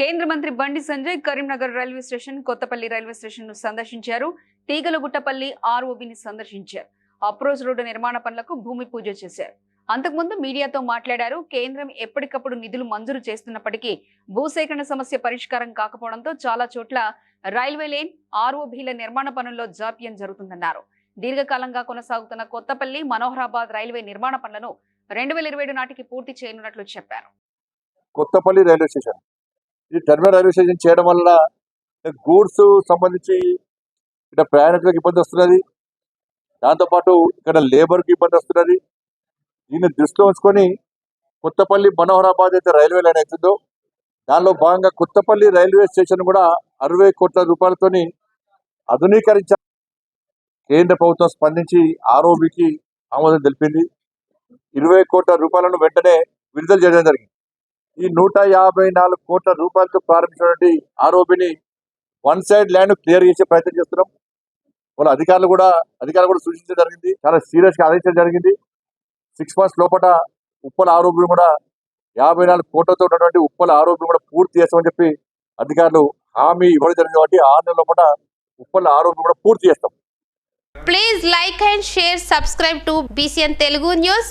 కేంద్ర మంత్రి Bandi Sanjay Karimnagar railway station Kothapalli railway స్టేషన్ను సందర్శించారు. తీగలగుట్టపల్లి ఆర్ఓబిని సందర్శించారు. అప్రోచ్ రోడ్డు నిర్మాణ పనులకు భూమి పూజ చేశారు. అంతకుముందు మీడియాతో మాట్లాడారు. కేంద్రం ఎప్పటికప్పుడు నిధులు మంజూరు చేస్తున్నప్పటికీ భూసేకరణ సమస్య పరిష్కారం కాకపోవడంతో చాలా చోట్ల రైల్వే లేన్ ఆర్ఓబీల నిర్మాణ పనుల్లో జాప్యం జరుగుతుందన్నారు. దీర్ఘకాలంగా కొనసాగుతున్న కొత్తపల్లి మనోహరాబాద్ రైల్వే నిర్మాణ పనులను రెండు వేల ఇరవై నాటికి పూర్తి చేయనున్నట్లు చెప్పారు. Kothapalli railway station. ఈ టెర్మినల్ రైల్వే స్టేషన్ చేయడం వల్ల గూడ్స్ సంబంధించి ఇక్కడ ప్రయాణికులకు ఇబ్బంది వస్తున్నది. దాంతోపాటు ఇక్కడ లేబర్కి ఇబ్బంది వస్తున్నది. దీన్ని దృష్టిలో ఉంచుకొని కొత్తపల్లి మనోహరాబాద్ అయితే రైల్వే లైన్ అవుతుందో దానిలో భాగంగా కొత్తపల్లి రైల్వే స్టేషన్ కూడా అరవై కోట్ల రూపాయలతోని ఆధునీకరించారు కేంద్ర ప్రభుత్వం స్పందించి ఆర్ఓబికి ఆమోదం తెలిపింది. ఇరవై కోట్ల రూపాయలను వెంటనే విడుదల చేయడం జరిగింది. ఈ నూట యాభై నాలుగు కోట్ల రూపాయలతో ప్రారంభించినటువంటి ఆరోపిని వన్ సైడ్ ల్యాండ్ క్లియర్ చేసే ప్రయత్నం చేస్తున్నాం. వాళ్ళ అధికారులు కూడా అధికారులు కూడా సూచించడం జరిగింది. చాలా సీరియస్గా ఆదేశించడం జరిగింది. సిక్స్ మంత్స్ లోపల ఉప్పల ఆరోపణ కూడా యాభై నాలుగు కోట్లతో ఉన్నటువంటి ఉప్పల ఆరోపి కూడా పూర్తి చేస్తామని చెప్పి అధికారులు హామీ ఇవ్వడం జరిగింది కాబట్టి ఆరు నెలల లోపల ఉప్పల ఆరోపి కూడా పూర్తి చేస్తాం. Please like and share subscribe to BCN Telugu news